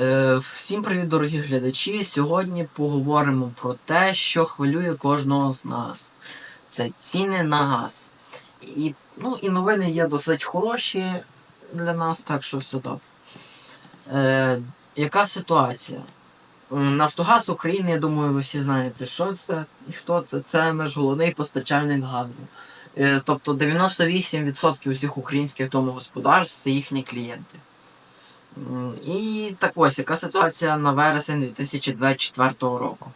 Е, Всім привіт, дорогі глядачі. Сьогодні поговоримо про те, що хвилює кожного з нас. Це ціни на газ. І, ну, і новини є досить хороші для нас, так що все добре. Е, яка ситуація? Нафтогаз України, я думаю, ви всі знаєте, що це і хто це. Це наш головний постачальник газу. Е, тобто 98% усіх українських домогосподарств це їхні клієнти. І так ось, яка ситуація на вересень 2024 року.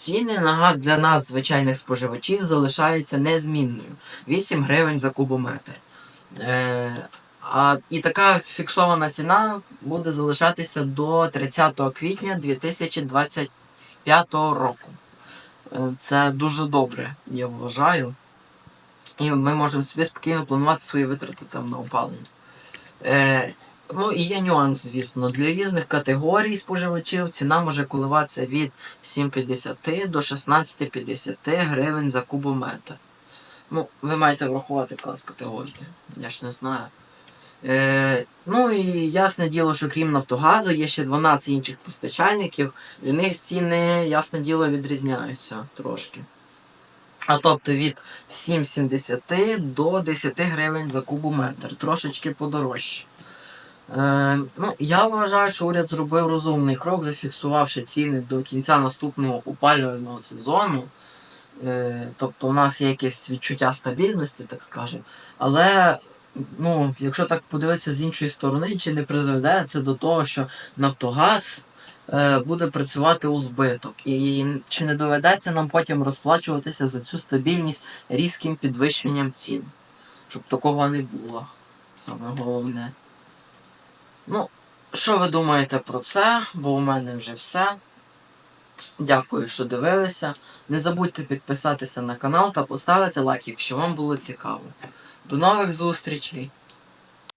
Ціни на газ для нас, звичайних споживачів, залишаються незмінною 8 гривень за кубометр. Е, а, і така фіксована ціна буде залишатися до 30 квітня 2025 року. Е, це дуже добре, я вважаю. І ми можемо собі спокійно планувати свої витрати там на опалення. Е, Ну і є нюанс, звісно. Для різних категорій споживачів ціна може коливатися від 7,50 до 16,50 гривень за кубометр. Ну, ви маєте врахувати клас категорії. Я ж не знаю. Е, ну і ясне діло, що крім Нафтогазу, є ще 12 інших постачальників. Для них ціни, ясне діло, відрізняються трошки. А тобто від 7,70 до 10 гривень за кубометр. Трошечки подорожче. Е, ну, я вважаю, що уряд зробив розумний крок, зафіксувавши ціни до кінця наступного опалювального сезону. Е, тобто у нас є якесь відчуття стабільності, так скажемо. Але ну, якщо так подивитися з іншої сторони, чи не призведе це до того, що Нафтогаз буде працювати у збиток? І чи не доведеться нам потім розплачуватися за цю стабільність різким підвищенням цін? Щоб такого не було. Саме головне. Ну, що ви думаєте про це? Бо у мене вже все. Дякую, що дивилися. Не забудьте підписатися на канал та поставити лайк, якщо вам було цікаво. До нових зустрічей!